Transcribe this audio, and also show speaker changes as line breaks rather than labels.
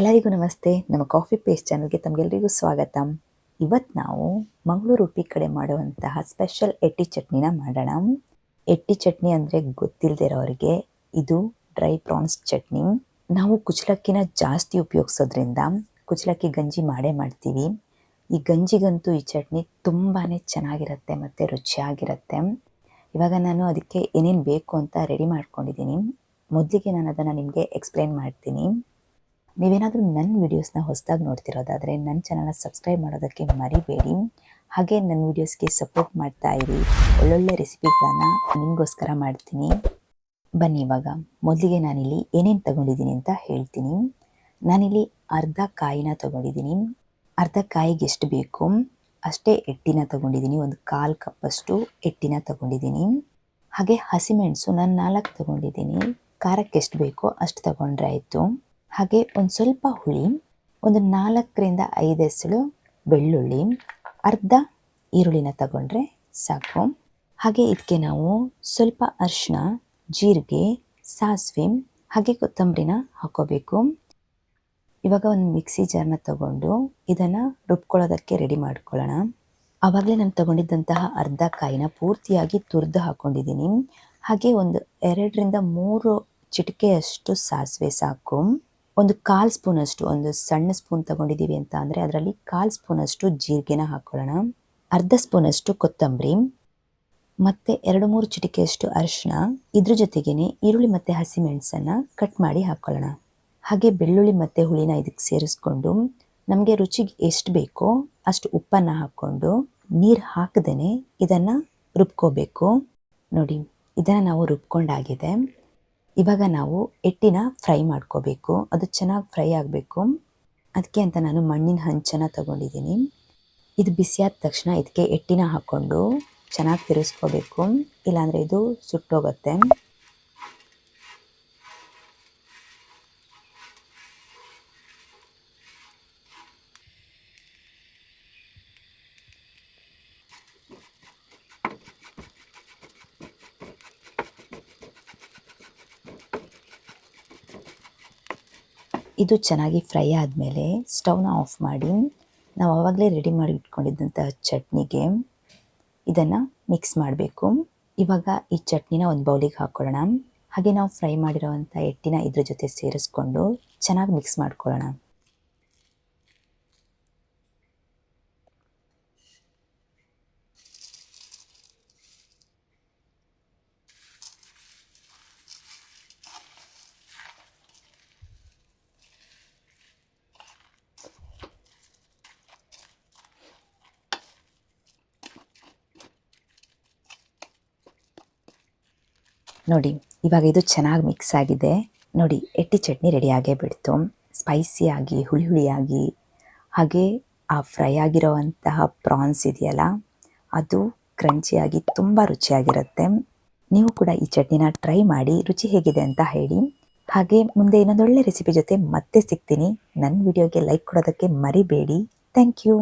ಎಲ್ಲರಿಗೂ ನಮಸ್ತೆ. ನಮ್ಮ ಕಾಫಿ ಪೇಸ್ಟ್ ಚಾನಲ್ಗೆ ತಮಗೆಲ್ಲರಿಗೂ ಸ್ವಾಗತ. ಇವತ್ತು ನಾವು ಮಂಗಳೂರು ಉಡುಪಿ ಕಡೆ ಮಾಡುವಂತಹ ಸ್ಪೆಷಲ್ ಎಟ್ಟಿ ಚಟ್ನಿನ ಮಾಡೋಣ. ಎಟ್ಟಿ ಚಟ್ನಿ ಅಂದರೆ ಗೊತ್ತಿಲ್ಲದೆ ಇರೋರಿಗೆ ಇದು ಡ್ರೈ ಪ್ರಾನ್ಸ್ ಚಟ್ನಿ. ನಾವು ಕುಚ್ಚಲಕ್ಕಿನ ಜಾಸ್ತಿ ಉಪಯೋಗಿಸೋದ್ರಿಂದ ಕುಚ್ಚಲಕ್ಕಿ ಗಂಜಿ ಮಾಡೇ ಮಾಡ್ತೀವಿ. ಈ ಗಂಜಿಗಂತೂ ಈ ಚಟ್ನಿ ತುಂಬಾ ಚೆನ್ನಾಗಿರುತ್ತೆ ಮತ್ತು ರುಚಿಯಾಗಿರುತ್ತೆ. ಇವಾಗ ನಾನು ಅದಕ್ಕೆ ಏನೇನು ಬೇಕು ಅಂತ ರೆಡಿ ಮಾಡ್ಕೊಂಡಿದ್ದೀನಿ. ಮೊದಲಿಗೆ ನಾನು ಅದನ್ನು ನಿಮಗೆ ಎಕ್ಸ್ಪ್ಲೇನ್ ಮಾಡ್ತೀನಿ. ನೀವೇನಾದರೂ ನನ್ನ ವೀಡಿಯೋಸ್ನ ಹೊಸದಾಗಿ ನೋಡ್ತಿರೋದಾದರೆ ನನ್ನ ಚಾನಲ್ನ ಸಬ್ಸ್ಕ್ರೈಬ್ ಮಾಡೋದಕ್ಕೆ ಮರಿಬೇಡಿ. ಹಾಗೆ ನನ್ನ ವೀಡಿಯೋಸ್ಗೆ ಸಪೋರ್ಟ್ ಮಾಡ್ತಾ ಇರಿ. ಒಳ್ಳೊಳ್ಳೆ ರೆಸಿಪಿಗಳನ್ನು ನಿಮಗೋಸ್ಕರ ಮಾಡ್ತೀನಿ. ಬನ್ನಿ ಇವಾಗ. ಮೊದಲಿಗೆ ನಾನಿಲ್ಲಿ ಏನೇನು ತಗೊಂಡಿದ್ದೀನಿ ಅಂತ ಹೇಳ್ತೀನಿ. ನಾನಿಲ್ಲಿ ಅರ್ಧ ಕಾಯಿನ ತಗೊಂಡಿದ್ದೀನಿ. ಅರ್ಧ ಕಾಯಿಗೆ ಎಷ್ಟು ಬೇಕು? ಅಷ್ಟೇ ಎಟ್ಟಿನ ತಗೊಂಡಿದ್ದೀನಿ. ಒಂದು ಕಾಲು ಕಪ್ಪಷ್ಟು ಎಟ್ಟಿನ ತಗೊಂಡಿದ್ದೀನಿ. ಹಾಗೆ ಹಸಿಮೆಣಸು ನಾನು ನಾಲ್ಕು ತಗೊಂಡಿದ್ದೀನಿ. ಖಾರಕ್ಕೆ ಎಷ್ಟು ಬೇಕೋ ಅಷ್ಟು ತಗೊಂಡ್ರೆ ಆಯಿತು. ಹಾಗೆ ಒಂದು ಸ್ವಲ್ಪ ಹುಳಿ, ಒಂದು ನಾಲ್ಕರಿಂದ ಐದು ಎಸಳು ಬೆಳ್ಳುಳ್ಳಿ, ಅರ್ಧ ಈರುಳ್ಳಿನ ತಗೊಂಡ್ರೆ ಸಾಕು. ಹಾಗೆ ಇದಕ್ಕೆ ನಾವು ಸ್ವಲ್ಪ ಅರಿಶಿನ ಜೀರಿಗೆ, ಸಾಸಿವೆ ಹಾಗೆ ಕೊತ್ತಂಬರಿನ ಹಾಕೋಬೇಕು. ಇವಾಗ ಒಂದು ಮಿಕ್ಸಿ ಜಾರ್ನ ತಗೊಂಡು ಇದನ್ನು ರುಬ್ಕೊಳ್ಳೋದಕ್ಕೆ ರೆಡಿ ಮಾಡ್ಕೊಳ್ಳೋಣ. ಆವಾಗಲೇ ನಾನು ತಗೊಂಡಿದ್ದಂತಹ ಅರ್ಧ ಕಾಯಿನ ಪೂರ್ತಿಯಾಗಿ ತುರಿದು ಹಾಕ್ಕೊಂಡಿದ್ದೀನಿ ಹಾಗೆ ಒಂದು ಎರಡರಿಂದ ಮೂರು ಚಿಟಿಕೆಯಷ್ಟು ಸಾಸಿವೆ ಸಾಕು. ಒಂದು ಕಾಲು ಸ್ಪೂನಷ್ಟು, ಒಂದು ಸಣ್ಣ ಸ್ಪೂನ್ ತಗೊಂಡಿದ್ದೀವಿ ಅಂತ ಅಂದರೆ ಅದರಲ್ಲಿ ಕಾಲು ಸ್ಪೂನಷ್ಟು ಜೀರಿಗೆನ ಹಾಕ್ಕೊಳ್ಳೋಣ ಅರ್ಧ ಸ್ಪೂನಷ್ಟು ಕೊತ್ತಂಬರಿ, ಮತ್ತು ಎರಡು ಮೂರು ಚಿಟಿಕೆಯಷ್ಟು ಅರಿಶಿನ ಇದ್ರ ಜೊತೆಗೇನೆ ಈರುಳ್ಳಿ ಮತ್ತು ಹಸಿಮೆಣಸನ್ನು ಕಟ್ ಮಾಡಿ ಹಾಕ್ಕೊಳ್ಳೋಣ ಹಾಗೆ ಬೆಳ್ಳುಳ್ಳಿ ಮತ್ತು ಹುಳಿನ ಇದಕ್ಕೆ ಸೇರಿಸ್ಕೊಂಡು ನಮಗೆ ರುಚಿಗೆ ಎಷ್ಟು ಬೇಕೋ ಅಷ್ಟು ಉಪ್ಪನ್ನು ಹಾಕ್ಕೊಂಡು ನೀರು ಹಾಕದೇ ಇದನ್ನು ರುಬ್ಕೋಬೇಕು. ನೋಡಿ, ಇದನ್ನು ನಾವು ರುಬ್ಕೊಂಡಾಗಿದೆ. ಇವಾಗ ನಾವು ಎಟ್ಟಿನ ಫ್ರೈ ಮಾಡ್ಕೋಬೇಕು. ಅದು ಚೆನ್ನಾಗಿ ಫ್ರೈ ಆಗಬೇಕು. ಅದಕ್ಕೆ ಅಂತ ನಾನು ಮಣ್ಣಿನ ಹಂಚನ ತಗೊಂಡಿದ್ದೀನಿ. ಇದು ಬಿಸಿಯಾದ ತಕ್ಷಣ ಇದಕ್ಕೆ ಎಟ್ಟಿನ ಹಾಕ್ಕೊಂಡು ಚೆನ್ನಾಗಿ ತಿರುಗಿಸ್ಕೋಬೇಕು ಇಲ್ಲಾಂದರೆ ಇದು ಸುಟ್ಟೋಗುತ್ತೆ. ಇದು ಚೆನ್ನಾಗಿ ಫ್ರೈ ಆದಮೇಲೆ ಸ್ಟವ್ನ ಆಫ್ ಮಾಡಿ ನಾವು ಆವಾಗಲೇ ರೆಡಿ ಮಾಡಿ ಇಟ್ಕೊಂಡಿದ್ದಂಥ ಚಟ್ನಿಗೆ ಇದನ್ನು ಮಿಕ್ಸ್ ಮಾಡಬೇಕು. ಇವಾಗ ಈ ಚಟ್ನಿನ ಒಂದು ಬೌಲಿಗೆ ಹಾಕ್ಕೊಳ್ಳೋಣ ಹಾಗೆ ನಾವು ಫ್ರೈ ಮಾಡಿರೋವಂಥ ಎಟ್ಟಿನ ಇದ್ರ ಜೊತೆ ಸೇರಿಸ್ಕೊಂಡು ಚೆನ್ನಾಗಿ ಮಿಕ್ಸ್ ಮಾಡ್ಕೊಳ್ಳೋಣ. ನೋಡಿ, ಇವಾಗ ಇದು ಚೆನ್ನಾಗಿ ಮಿಕ್ಸ್ ಆಗಿದೆ. ನೋಡಿ, ಎಟ್ಟಿ ಚಟ್ನಿ ರೆಡಿ ಆಗೇ ಬಿಡ್ತು. ಸ್ಪೈಸಿಯಾಗಿ ಹುಳಿ ಹುಳಿಯಾಗಿ ಹಾಗೆ ಆ ಫ್ರೈ ಆಗಿರೋವಂತಹ ಪ್ರಾನ್ಸ್ ಇದೆಯಲ್ಲ, ಅದು ಕ್ರಂಚಿಯಾಗಿ ತುಂಬ ರುಚಿಯಾಗಿರುತ್ತೆ. ನೀವು ಕೂಡ ಈ ಚಟ್ನಿನ ಟ್ರೈ ಮಾಡಿ, ರುಚಿ ಹೇಗಿದೆ ಅಂತ ಹೇಳಿ. ಹಾಗೆ ಮುಂದೆ ಇನ್ನೊಂದೊಳ್ಳೆ ರೆಸಿಪಿ ಜೊತೆ ಮತ್ತೆ ಸಿಗ್ತೀನಿ. ನನ್ನ ವಿಡಿಯೋಗೆ ಲೈಕ್ ಕೊಡೋದಕ್ಕೆ ಮರಿಬೇಡಿ. Thank you